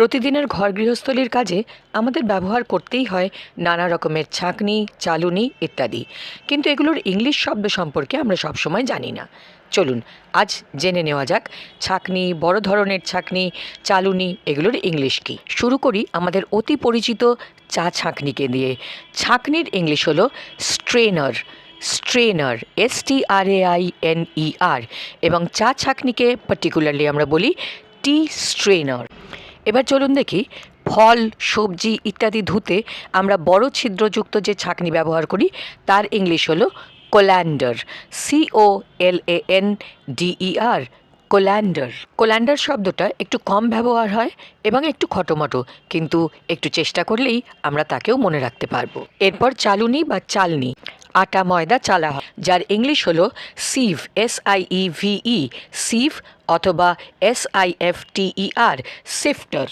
প্রতিদিনের ঘর গৃহস্থলীর কাজে আমাদের ব্যবহার করতেই হয় নানা রকমের ছাঁকনি, চালুনি ইত্যাদি। কিন্তু এগুলোর ইংলিশ শব্দ সম্পর্কে আমরা সবসময় জানি না। চলুন, আজ জেনে নেওয়া যাক, ছাঁকনি, বড় ধরনের ছাঁকনি, চালুনি এগুলোর ইংলিশ কি? শুরু করি আমাদের অতি পরিচিত চা ছাঁকনিকে দিয়ে। ছাঁকনির ইংলিশ হলো strainer strainer S T R A I N E R এবং চা ছাঁকনিকে পার্টিকুলারলি আমরা বলি টি স্ট্রেনার এবার চলুন দেখি ফল, সবজি ইত্যাদি ধুতে আমরা বড় ছিদ্রযুক্ত যে ছাঁকনি ব্যবহার করি, তার ইংলিশ হলো colander C O L A N D E R colander colander শব্দটা একটু কম ব্যবহার হয় এবং একটু খটোমটো, কিন্তু একটু চেষ্টা করলেই আমরা তাকেও মনে রাখতে পারব। এরপর চালুনি বা চালনি। আটা ময়দা চালা হয়, যার ইংলিশ হলো সিভ এস আই ই সিভ অথবা S I F T E R sifter.